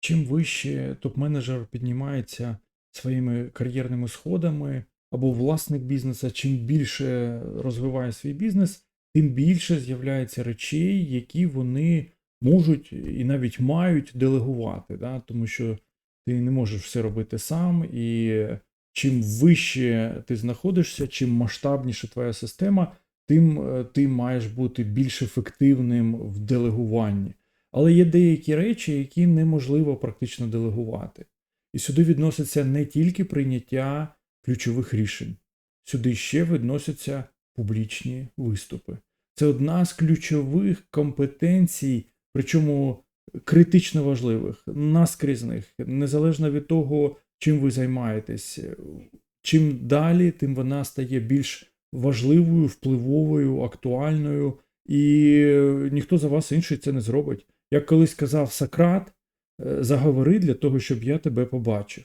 чим вище топ-менеджер піднімається своїми кар'єрними сходами або власник бізнесу, чим більше розвиває свій бізнес, тим більше з'являється речей, які вони можуть і навіть мають делегувати. Да? Тому що ти не можеш все робити сам, і чим вище ти знаходишся, чим масштабніша твоя система, тим е, ти маєш бути більш ефективним в делегуванні. Але є деякі речі, які неможливо практично делегувати. І сюди відноситься не тільки прийняття ключових рішень, сюди ще відносяться публічні виступи. Це одна з ключових компетенцій, причому критично важливих, наскрізних, незалежно від того, чим ви займаєтесь. Чим далі, тим вона стає більш важливою, впливовою, актуальною, і ніхто за вас інший це не зробить. Як колись казав Сократ, е, заговори для того, щоб я тебе побачив.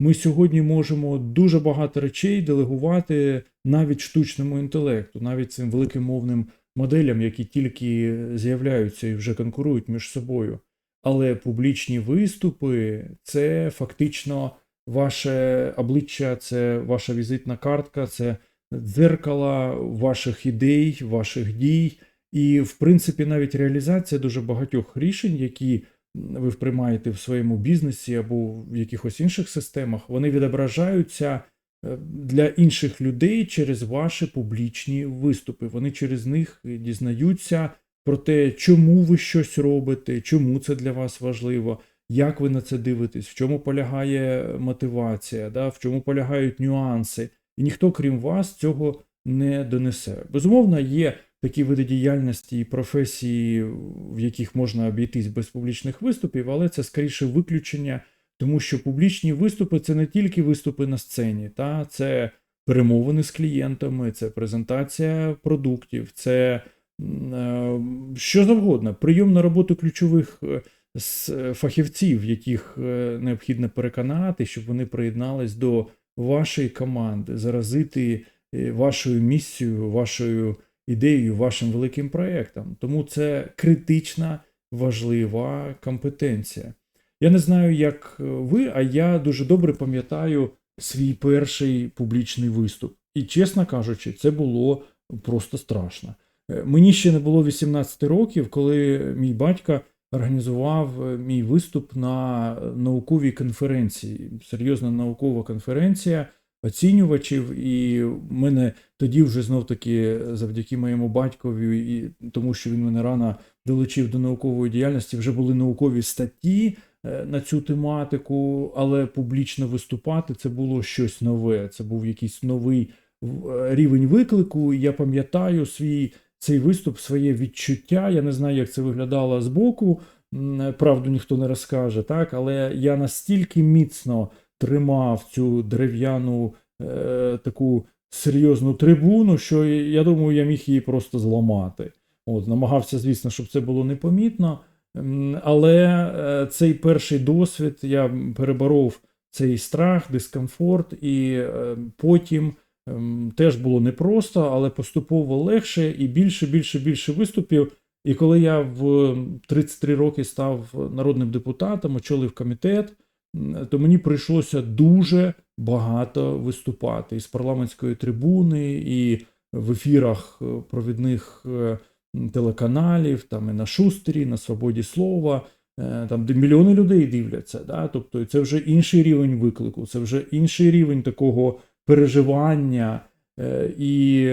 Ми сьогодні можемо дуже багато речей делегувати навіть штучному інтелекту, навіть цим великим мовним моделям, які тільки з'являються і вже конкурують між собою. Але публічні виступи це фактично ваше обличчя, це ваша візитна картка, це дзеркало ваших ідей, ваших дій. І, в принципі, навіть реалізація дуже багатьох рішень, які ви приймаєте в своєму бізнесі або в якихось інших системах, вони відображаються е, для інших людей через ваші публічні виступи. Вони через них дізнаються про те, чому ви щось робите, чому це для вас важливо, як ви на це дивитесь, в чому полягає мотивація, да, в чому полягають нюанси. І ніхто, крім вас, цього не донесе. Безумовно, є такі види діяльності і професії, в яких можна обійтись без публічних виступів, але це скоріше виключення, тому що публічні виступи це не тільки виступи на сцені, та? Це перемовини з клієнтами, це презентація продуктів, це е, що завгодно, прийом на роботу ключових е, фахівців, яких е, необхідно переконати, щоб вони приєднались до вашої команди, заразити вашою місією, вашою ідеєю, вашим великим проєктом. Тому це критична важлива компетенція. Я не знаю, як ви, а я дуже добре пам'ятаю свій перший публічний виступ. І, чесно кажучи, це було просто страшно. Мені ще не було 18 років, коли мій батько організував мій виступ на науковій конференції. Серйозна наукова конференція оцінювачів, і мене тоді вже знов таки завдяки моєму батькові, і тому що він мене рано долучив до наукової діяльності, вже були наукові статті е, на цю тематику, але публічно виступати це було щось нове. Це був якийсь новий е, рівень виклику. Я пам'ятаю свій цей виступ, своє відчуття. Я не знаю, як це виглядало збоку. Правду ніхто не розкаже, так, але я настільки міцно тримав цю дерев'яну е, таку серйозну трибуну, що я думаю, я міг її просто зламати. От, Намагався, звісно, щоб це було непомітно. Але е, цей перший досвід я переборов цей страх, дискомфорт, і е, потім е, теж було непросто, але поступово легше і більше, більше, більше виступів. І коли я в 33 роки став народним депутатом, очолив комітет то мені прийшлося дуже багато виступати із парламентської трибуни, і в ефірах е, провідних е, телеканалів, там і на Шустері, на Свободі Слова, е, там де мільйони людей дивляться. Да? Тобто це вже інший рівень виклику, це вже інший рівень такого переживання. І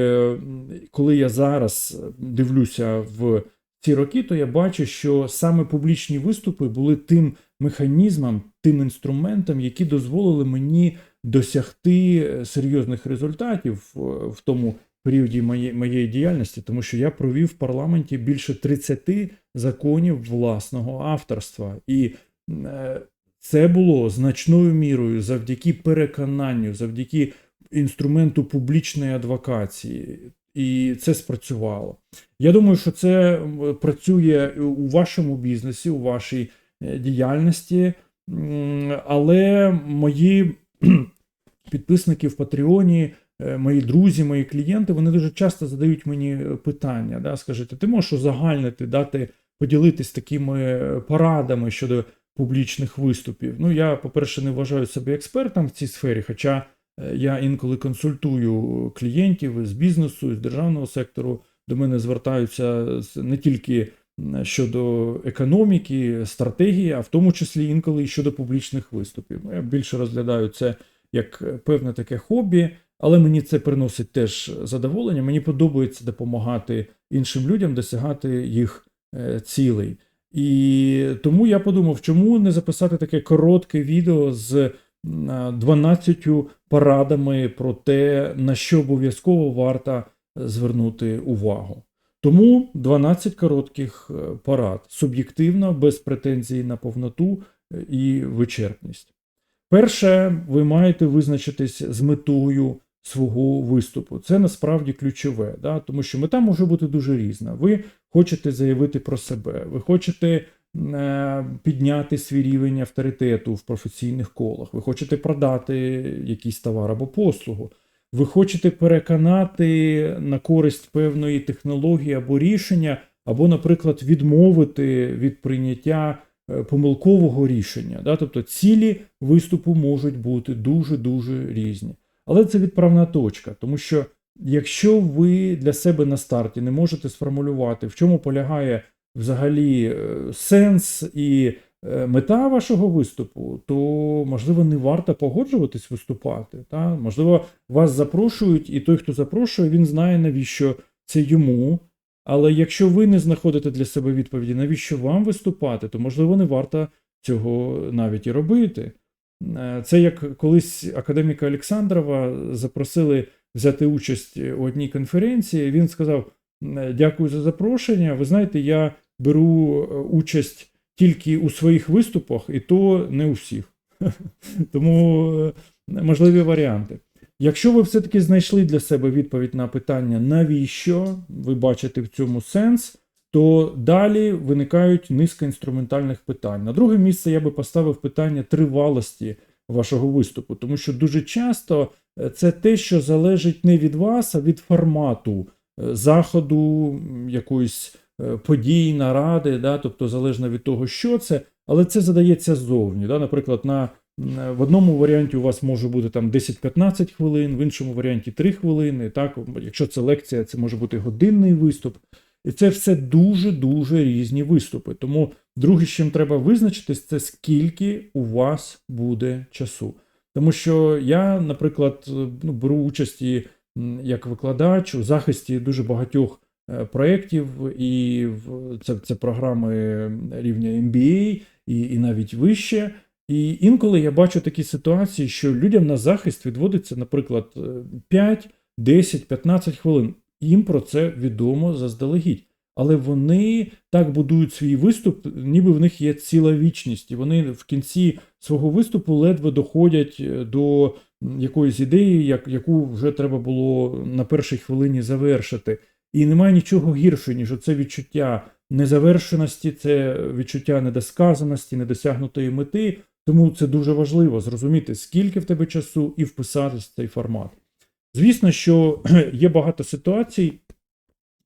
коли я зараз дивлюся в ці роки, то я бачу, що саме публічні виступи були тим механізмом, тим інструментом, які дозволили мені досягти е, серйозних результатів в тому періоді моєї, моєї діяльності, тому що я провів в парламенті більше 30 законів власного авторства. І е, це було значною мірою завдяки переконанню, завдяки інструменту публічної адвокації. І це спрацювало. Я думаю, що це працює у вашому бізнесі, у вашій діяльності, але мої підписники в Патреоні, е, мої друзі, мої клієнти, вони дуже часто задають мені питання. Да, Скажете, ти можеш узагальнити, дати, поділитись такими порадами щодо публічних виступів. Ну, я, по-перше, не вважаю себе експертом в цій сфері, хоча е, я інколи консультую клієнтів з бізнесу, з державного сектору. До мене звертаються не тільки щодо економіки, стратегії, а в тому числі інколи і щодо публічних виступів. Я більше розглядаю це як е, певне таке хобі, але мені це приносить теж задоволення. Мені подобається допомагати іншим людям досягати їх е, цілей. І тому я подумав, чому не записати таке коротке відео з м, а, 12 порадами про те, на що обов'язково варто звернути увагу. Тому 12 коротких е, порад суб'єктивно, без претензій на повноту е, і вичерпність. Перше, ви маєте визначитись з метою свого виступу. Це насправді ключове, да? тому що мета може бути дуже різна. Ви хочете заявити про себе, ви хочете е, підняти свій рівень авторитету в професійних колах, ви хочете продати якийсь товар або послугу. Ви хочете переконати на користь певної технології або рішення, або, наприклад, відмовити від прийняття е, помилкового рішення. Да? Тобто цілі виступу можуть бути дуже-дуже різні. Але це відправна точка, тому що якщо ви для себе на старті не можете сформулювати, в чому полягає взагалі е, сенс і мета вашого виступу, то можливо не варто погоджуватись виступати. Та? Можливо, вас запрошують, і той, хто запрошує, він знає, навіщо це йому. Але якщо ви не знаходите для себе відповіді, навіщо вам виступати, то можливо не варто цього навіть і робити. Е, Це як колись академіка Олександрова запросили взяти участь у одній конференції. Він сказав: «Е, Дякую за запрошення. Ви знаєте, я беру е, участь тільки у своїх виступах, і то не у всіх. Тому е, можливі варіанти. Якщо ви все-таки знайшли для себе відповідь на питання, навіщо ви бачите в цьому сенс, то далі виникають низка інструментальних питань. На друге місце я би поставив питання тривалості вашого виступу, тому що дуже часто е, це те, що залежить не від вас, а від формату е, заходу, якоїсь е, події, наради, да, тобто залежно від того, що це, але це задається ззовні. Да? Наприклад, на, в одному варіанті у вас може бути там 10-15 хвилин, в іншому варіанті 3 хвилини. Так? Якщо це лекція, це може бути годинний виступ. І це все дуже-дуже різні виступи. Тому друге, з чим треба визначитись, це скільки у вас буде часу. Тому що я, наприклад, ну, беру участь і, як викладач у захисті дуже багатьох е, проєктів, і це, це програми рівня MBA і, і навіть вище. І інколи я бачу такі ситуації, що людям на захист відводиться, наприклад, е, 5, 10, 15 хвилин. Їм про це відомо заздалегідь. Але вони так будують свій виступ, ніби в них є ціла вічність, і вони в кінці свого виступу ледве доходять е, до якоїсь ідеї, як, яку вже треба було на першій хвилині завершити. І немає нічого гіршого, ніж оце відчуття незавершеності, це відчуття недосказаності, недосягнутої мети. Тому це дуже важливо зрозуміти, скільки в тебе часу і вписатись в цей формат. Звісно, що є багато ситуацій,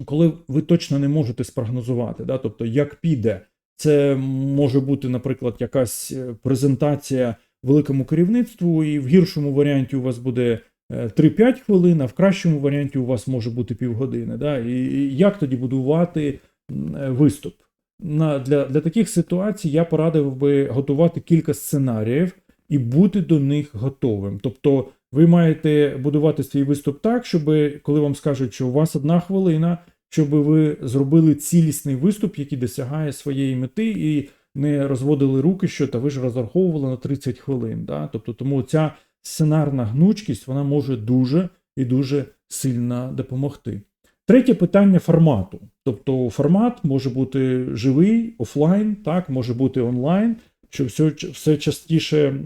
коли ви точно не можете спрогнозувати, да? тобто як піде. Це може бути, наприклад, якась е, презентація великому керівництву, і в гіршому варіанті у вас буде 3-5 хвилин, а в кращому варіанті у вас може бути півгодини. Да? І як тоді будувати е, виступ? На, для, для таких ситуацій я порадив би готувати кілька сценаріїв і бути до них готовим. Тобто ви маєте будувати свій виступ так, щоб коли вам скажуть, що у вас одна хвилина, щоб ви зробили цілісний виступ, який досягає своєї мети, і не розводили руки, що та ви ж розраховували на 30 хвилин. Да? Тобто, тому ця сценарна гнучкість вона може дуже і дуже сильно допомогти. Третє питання формату. Тобто формат може бути живий, офлайн, так, може бути онлайн, що все, все частіше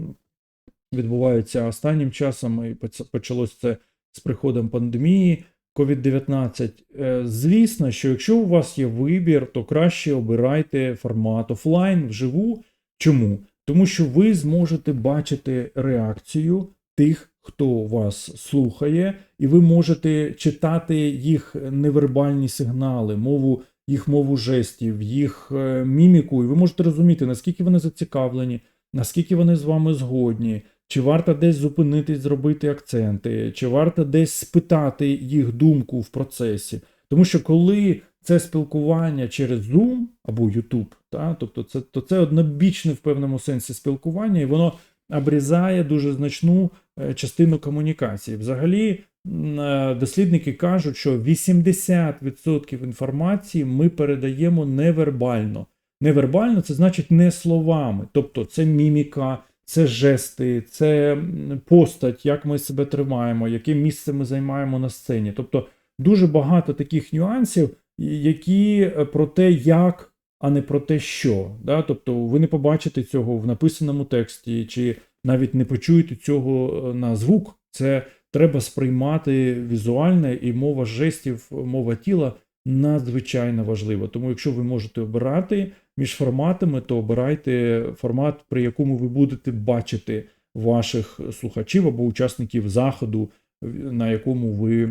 відбувається останнім часом, і почалось це з приходом пандемії COVID-19. Е, Звісно, що якщо у вас є вибір, то краще обирайте формат офлайн вживу. Чому? Тому що ви зможете бачити реакцію тих, хто вас слухає, і ви можете читати їх невербальні сигнали, мову їх мову жестів, їх е, міміку, і ви можете розуміти, наскільки вони зацікавлені, наскільки вони з вами згодні, чи варто десь зупинитись, зробити акценти, чи варто десь спитати їх думку в процесі. Тому що коли це спілкування через Zoom або YouTube, та, тобто це, то це однобічне в певному сенсі спілкування, і воно обрізає дуже значну е, частину комунікації. Взагалі, е, дослідники кажуть, що 80% інформації ми передаємо невербально. Невербально це значить не словами, тобто це міміка, це жести, це постать, як ми себе тримаємо, яке місце ми займаємо на сцені. Тобто дуже багато таких нюансів, які е, про те, як, а не про те, що. Да? Тобто ви не побачите цього в написаному тексті, чи навіть не почуєте цього е, на звук. Це треба сприймати візуально, і мова жестів, мова тіла надзвичайно важлива. Тому, якщо ви можете обирати між форматами, то обирайте формат, при якому ви будете бачити ваших слухачів або учасників заходу, на якому ви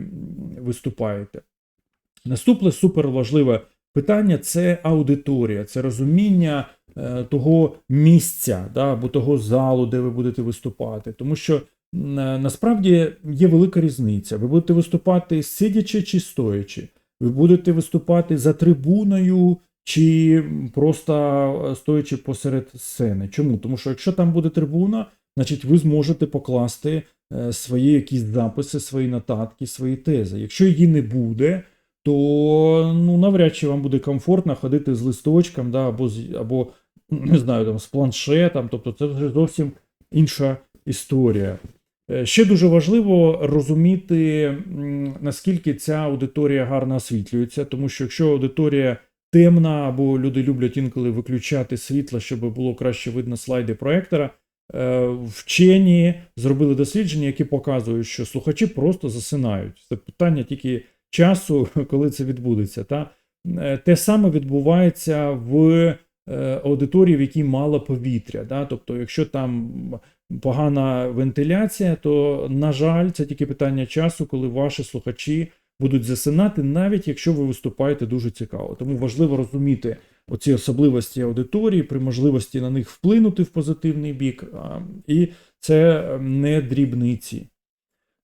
виступаєте. Наступне суперважливе питання це аудиторія, це розуміння е, того місця да, або того залу, де ви будете виступати. Тому що е, насправді є велика різниця. Ви будете виступати сидячи чи стоячи, ви будете виступати за трибуною. Чи просто е, стоячи посеред сцени. Чому? Тому що якщо там буде трибуна, значить ви зможете покласти свої якісь записи, свої нотатки, свої тези. Якщо її не буде, то ну, навряд чи вам буде комфортно ходити з листочком, да, або, з, або не знаю, там, з планшетом. Тобто це зовсім інша історія. Е, Ще дуже важливо розуміти, наскільки ця аудиторія гарно освітлюється, тому що якщо аудиторія темна, або люди люблять інколи виключати світло, щоб було краще видно слайди проектора. е, Вчені зробили дослідження, які показують, що слухачі просто засинають. Це питання тільки часу, коли це відбудеться. Та? Е, Те саме відбувається в е, аудиторії, в якій мало повітря. Да? Тобто, якщо там погана вентиляція, то, на жаль, це тільки питання часу, коли ваші слухачі будуть засинати, навіть якщо ви виступаєте дуже цікаво. Тому важливо розуміти оці особливості аудиторії, при можливості на них вплинути в позитивний бік. І це не дрібниці.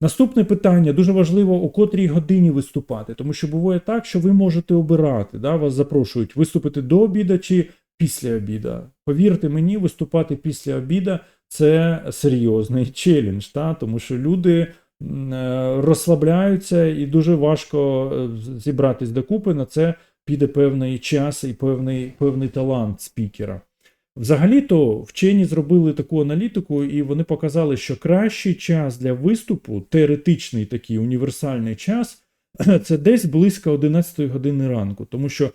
Наступне питання дуже важливо, у котрій годині виступати, тому що буває так, що ви можете обирати. Да? Вас запрошують виступити до обіда чи після обіда. Повірте мені, виступати після обіда це серйозний челендж, да? тому що люди е, розслабляються і дуже важко е, зібратись докупи. На це піде певний час і певний, певний талант спікера. Взагалі-то вчені зробили таку аналітику, і вони показали, що кращий час для виступу, теоретичний такий універсальний час, це десь близько 11 години ранку, тому що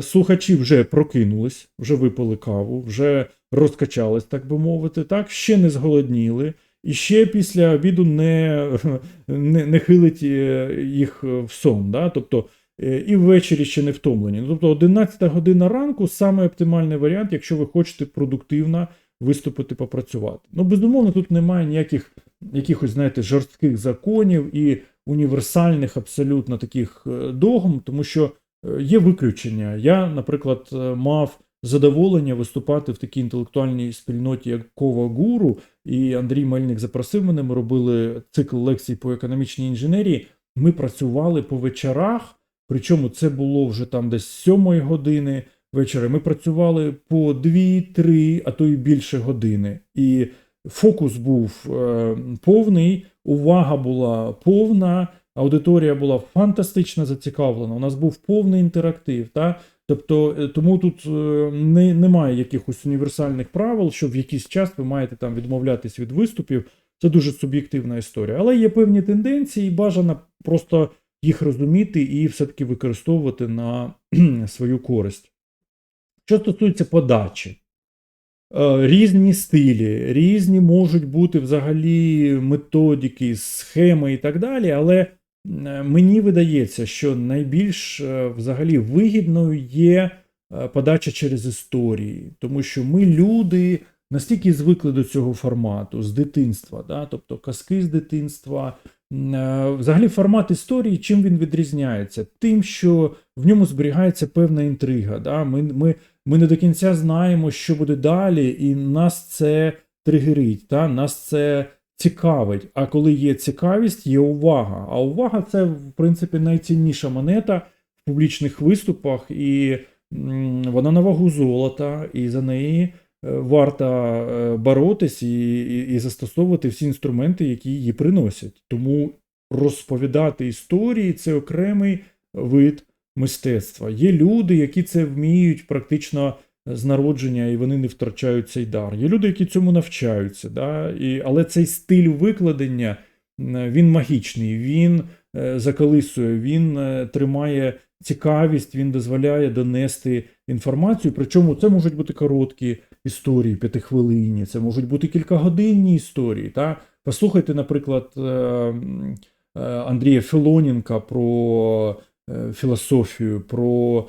слухачі вже прокинулись, вже випили каву, вже розкачались, так би мовити, так, ще не зголодніли, і ще після обіду не, не, не хилить е, їх в сон. Да? Тобто е, і ввечері ще не втомлені. Ну, Тобто 11 година ранку саме оптимальний варіант, якщо ви хочете продуктивно виступити, попрацювати. Ну, безумовно, тут немає ніяких якихось, знаєте, жорстких законів і універсальних абсолютно таких е, догм, тому що е, є виключення. Я, наприклад, е, мав задоволення виступати в такій інтелектуальній спільноті, як Кова Гуру, і Андрій Мельник запросив мене. Ми робили цикл лекцій по економічній інженерії. Ми працювали по вечорах, причому це було вже там десь 7 години вечора. Ми працювали по 2-3, а то й більше години. І фокус був е, повний, увага була повна, аудиторія була фантастично зацікавлена. У нас був повний інтерактив. Та? Тобто, е, тому тут е, не, немає якихось універсальних правил, що в якийсь час ви маєте там відмовлятись від виступів. Це дуже суб'єктивна історія. Але є певні тенденції, і бажано просто їх розуміти і все-таки використовувати на свою користь. Що стосується подачі, Е, різні стилі, різні можуть бути взагалі методики, схеми і так далі, але мені видається, що найбільш е, взагалі вигідною є е, подача через історії, тому що ми люди настільки звикли до цього формату з дитинства, да? тобто казки з дитинства, Взагалі, формат історії, чим він відрізняється? Тим, що в ньому зберігається певна інтрига. Да? Ми, ми, ми не до кінця знаємо, що буде далі, і нас це тригерить, да? нас це цікавить. А коли є цікавість, є увага. А увага це, в принципі, найцінніша монета в публічних виступах, і м, вона на вагу золота, і за неї е, варто е, боротись і, і, і застосовувати всі інструменти, які її приносять. Тому розповідати історії це окремий вид мистецтва. Є люди, які це вміють практично з народження, і вони не втрачають цей дар. Є люди, які цьому навчаються. Да? І, але цей стиль викладення він магічний, він е, заколисує, він е, тримає цікавість, він дозволяє донести інформацію. Причому це можуть бути короткі історії, п'ятихвилинні, це можуть бути кількагодинні історії. Та? Послухайте, наприклад, е, е, Андрія Філоненка про е, філософію, про,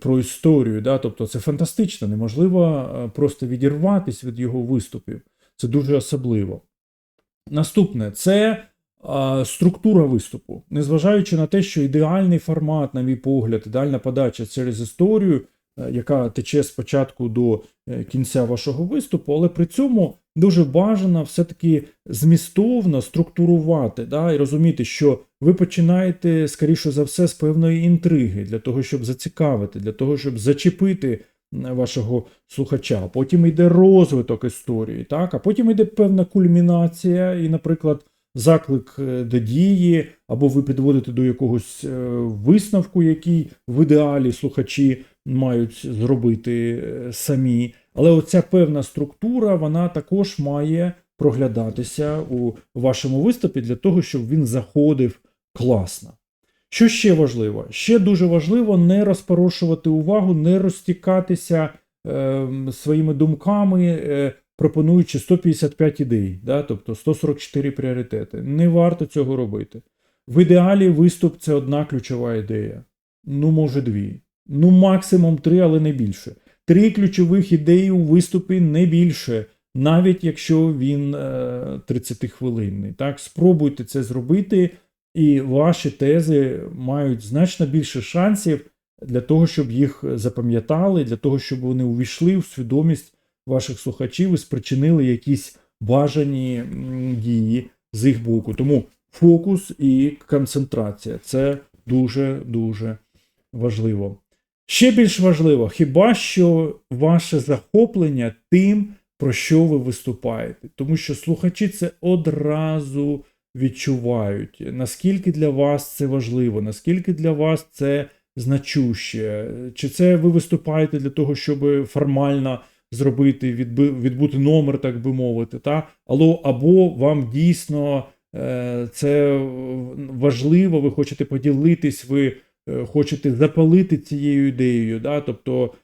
про історію. Да? Тобто це фантастично, неможливо просто відірватися від його виступів. Це дуже особливо. Наступне це структура виступу. Незважаючи на те, що ідеальний формат, на мій погляд, ідеальна подача через історію, е, яка тече спочатку до е, кінця вашого виступу, але при цьому дуже бажано все-таки змістовно структурувати да, і розуміти, що ви починаєте, скоріше за все, з певної інтриги для того, щоб зацікавити, для того, щоб зачепити вашого слухача. Потім йде розвиток історії, так? а потім йде певна кульмінація, і, наприклад, заклик е, до дії, або ви підводите до якогось е, висновку, який в ідеалі слухачі мають зробити е, самі. Але оця певна структура, вона також має проглядатися у вашому виступі для того, щоб він заходив класно. Що ще важливо? Ще дуже важливо не розпорошувати увагу, не розтікатися е, своїми думками, е, пропонуючи 155 ідей, да? тобто 144 пріоритети. Не варто цього робити. В ідеалі виступ це одна ключова ідея. Ну, може, дві. Ну, максимум три, але не більше. Три ключових ідеї у виступі не більше, навіть якщо він е, 30-хвилинний. Так, спробуйте це зробити, і ваші тези мають значно більше шансів для того, щоб їх запам'ятали, для того, щоб вони увійшли в свідомість ваших слухачів і спричинили якісь бажані дії з їх боку. Тому фокус і концентрація це дуже дуже важливо. Ще більш важливо, хіба що ваше захоплення тим, про що ви виступаєте, тому що слухачі це одразу відчувають, наскільки для вас це важливо, наскільки для вас це значуще, чи це ви виступаєте для того, щоб формально зробити, відбути номер, так би мовити, та? Або вам дійсно е, це важливо, ви хочете поділитись, ви е, хочете запалити цією ідеєю. Да? Тобто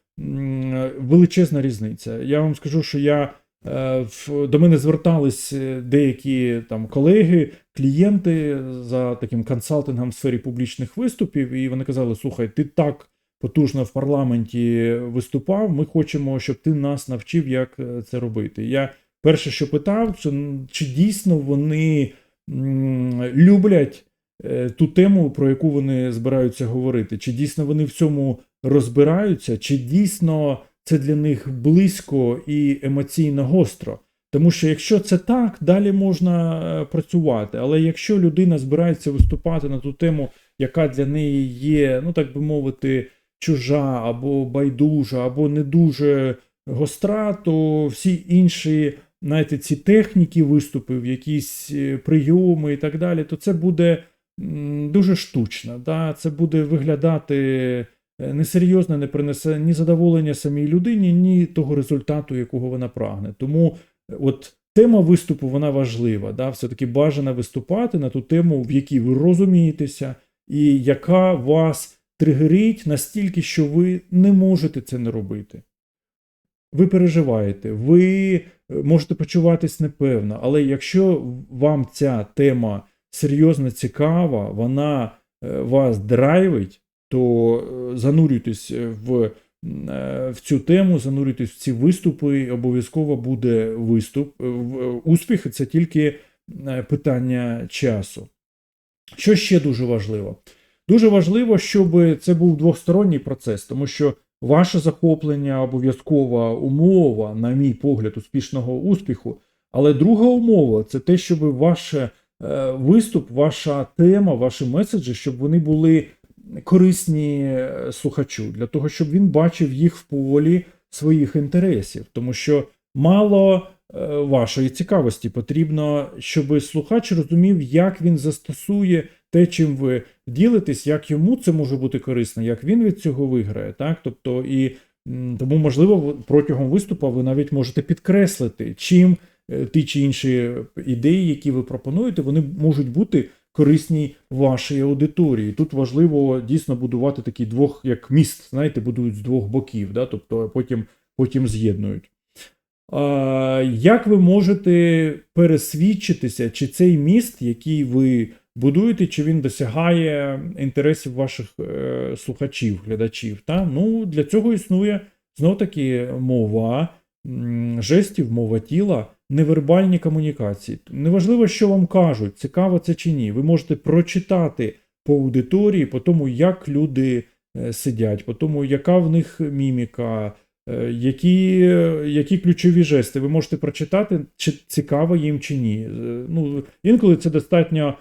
величезна різниця. Я вам скажу, що я е, в- до мене звертались деякі там колеги, клієнти за таким консалтингом в сфері публічних виступів, і вони казали: слухай, ти так потужно в парламенті виступав. Ми хочемо, щоб ти нас навчив, як е, це робити. Я перше, що питав, чи, чи дійсно вони люблять е, ту тему, про яку вони збираються говорити, чи дійсно вони в цьому розбираються, чи дійсно це для них близько і емоційно гостро. Тому що якщо це так, далі можна е, працювати. Але якщо людина збирається виступати на ту тему, яка для неї є, ну так би мовити, чужа або байдужа, або не дуже гостра, то всі інші, знаєте, ці техніки виступів, якісь е, прийоми і так далі, то це буде дуже штучно. Да? Це буде виглядати е, несерйозно, не принесе ні задоволення самій людині, ні того результату, якого вона прагне. Тому е, от тема виступу вона важлива. Да? Все-таки бажано виступати на ту тему, в якій ви розумієтеся, і яка вас тригерить настільки, що ви не можете це не робити. Ви переживаєте, ви е, можете почуватись непевно, але якщо вам ця тема серйозно цікава, вона е, вас драйвить, то е, занурюйтесь в, в цю тему, занурюйтесь в ці виступи, і обов'язково буде виступ. Успіх це тільки питання часу. Що ще дуже важливо? Дуже важливо, щоб це був двосторонній процес, тому що ваше захоплення обов'язкова умова, на мій погляд, успішного успіху. Але друга умова це те, щоб ваш е, виступ, ваша тема, ваші меседжі, щоб вони були корисні е, слухачу, для того, щоб він бачив їх в полі своїх інтересів. Тому що мало вашої цікавості потрібно, щоб слухач розумів, як він застосує те, чим ви ділитесь, як йому це може бути корисно, як він від цього виграє. Так? Тобто, і тому, можливо, протягом виступу ви навіть можете підкреслити, чим е, ті чи інші ідеї, які ви пропонуєте, вони можуть бути корисні вашій аудиторії. Тут важливо дійсно будувати такий двох, як міст, знаєте, будують з двох боків, да? тобто потім, потім з'єднують. Як ви можете пересвідчитися, чи цей міст, який ви будуєте, чи він досягає інтересів ваших е, слухачів, глядачів? Та? Ну, для цього існує знов таки мова жестів, мова тіла, невербальні комунікації. Неважливо, що вам кажуть, цікаво це чи ні. Ви можете прочитати по аудиторії, по тому, як люди е, сидять, по тому, яка в них міміка, які, е, які ключові жести. Ви можете прочитати, чи цікаво їм чи ні. Е, Ну, інколи це достатньо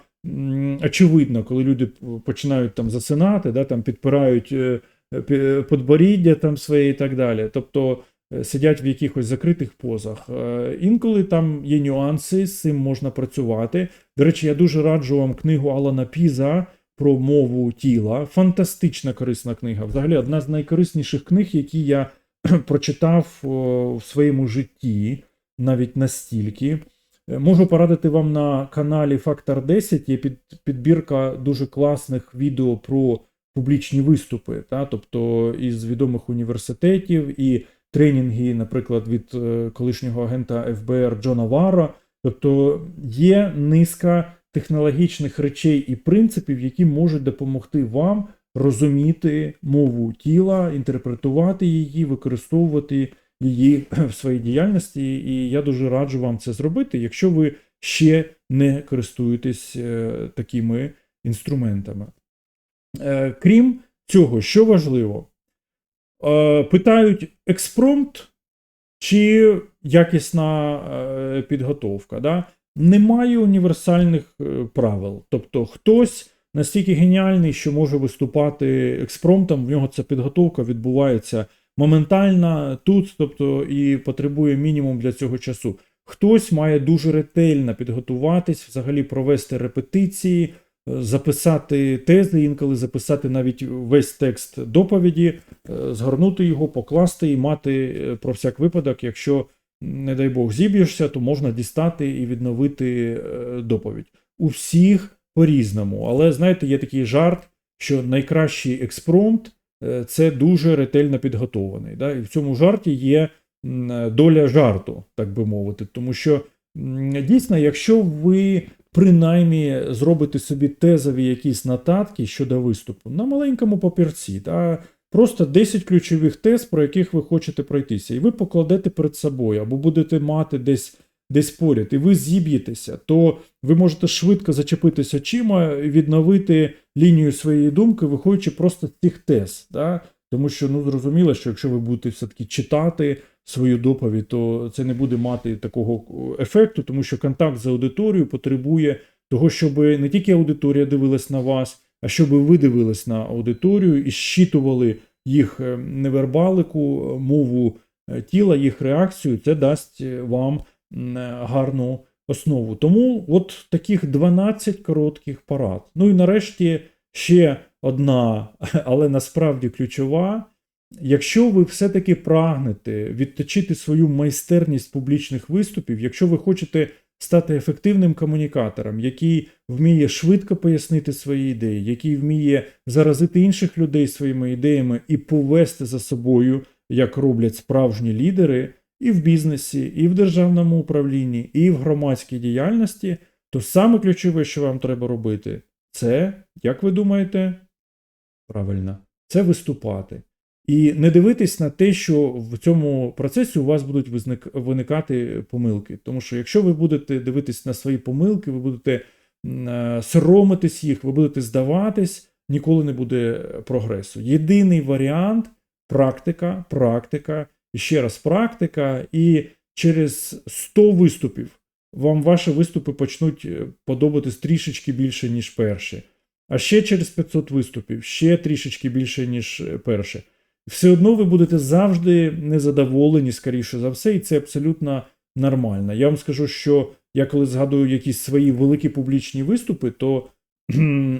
очевидно, коли люди починають там засинати, да, там підпирають е, подборіддя там своє і так далі. Тобто е, сидять в якихось закритих позах. Е, Інколи там є нюанси, з цим можна працювати. До речі, я дуже раджу вам книгу Алана Піза про мову тіла. Фантастична корисна книга. Взагалі, одна з найкорисніших книг, які я прочитав в своєму житті, навіть настільки. Е, Можу порадити вам на каналі Фактор 10 є під, підбірка дуже класних відео про публічні виступи, та, тобто із відомих університетів і тренінги, наприклад, від е, колишнього агента ФБР Джона Вара. Тобто є низка технологічних речей і принципів, які можуть допомогти вам розуміти мову тіла, інтерпретувати її, використовувати її в своїй діяльності. І я дуже раджу вам це зробити, якщо ви ще не користуєтесь е, такими інструментами. Е, Крім цього, що важливо, Е, питають експромт чи якісна підготовка. Да? Немає універсальних правил. Тобто хтось настільки геніальний, що може виступати експромтом, в нього ця підготовка відбувається моментально тут, тобто і потребує мінімум для цього часу. Хтось має дуже ретельно підготуватись, взагалі провести репетиції, е, записати тези, інколи записати навіть весь текст доповіді, е, згорнути його, покласти і мати е, про всяк випадок, якщо, не дай Бог, зіб'єшся, то можна дістати і відновити доповідь. У всіх по-різному. Але знаєте, є такий жарт, що найкращий експромт е, це дуже ретельно підготований. Да? І в цьому жарті є доля жарту, так би мовити. Тому що дійсно, якщо ви принаймні зробите собі тезові якісь нотатки щодо виступу на маленькому папірці, та просто 10 ключових тез, про яких ви хочете пройтися, і ви покладете перед собою, або будете мати десь. Десь поряд, і ви зіб'єтеся, то ви можете швидко зачепитися очима відновити лінію своєї думки, виходячи просто з цих тез. Да? Тому що ну зрозуміло, що якщо ви будете все-таки читати свою доповідь, то це не буде мати такого ефекту, тому що контакт з аудиторією потребує того, щоб не тільки аудиторія дивилась на вас, а щоб ви дивились на аудиторію і щитували їх е, невербалику, мову е, тіла, їх реакцію. Це дасть е, вам гарну основу. Тому от таких 12 коротких парад. Ну і нарешті ще одна, але насправді ключова. Якщо ви все-таки прагнете відточити свою майстерність публічних виступів, якщо ви хочете стати ефективним комунікатором, який вміє швидко пояснити свої ідеї, який вміє заразити інших людей своїми ідеями і повести за собою, як роблять справжні лідери, і в бізнесі, і в державному управлінні, і в громадській діяльності, то саме ключове, що вам треба робити, це, як ви думаєте, правильно, це виступати. І не дивитись на те, що в цьому процесі у вас будуть виникати помилки. Тому що якщо ви будете дивитись на свої помилки, ви будете е, соромитись їх, ви будете здаватись, ніколи не буде прогресу. Єдиний варіант практика, практика, ще раз практика, і через 100 виступів вам ваші виступи почнуть е, подобатись трішечки більше, ніж перші. А ще через 500 виступів, ще трішечки більше, ніж е, перші. Все одно ви будете завжди незадоволені, скоріше за все, і це абсолютно нормально. Я вам скажу, що я коли згадую якісь свої великі публічні виступи, то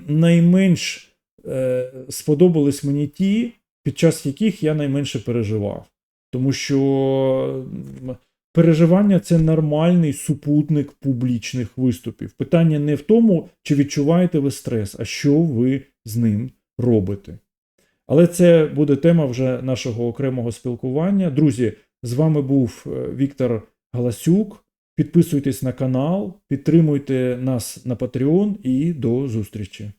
найменш е, сподобались мені ті, під час яких я найменше переживав. Тому що переживання це нормальний супутник публічних виступів. Питання не в тому, чи відчуваєте ви стрес, а що ви з ним робите. Але це буде тема вже нашого окремого спілкування. Друзі, з вами був е, Віктор Галасюк. Підписуйтесь на канал, підтримуйте нас на Patreon і до зустрічі.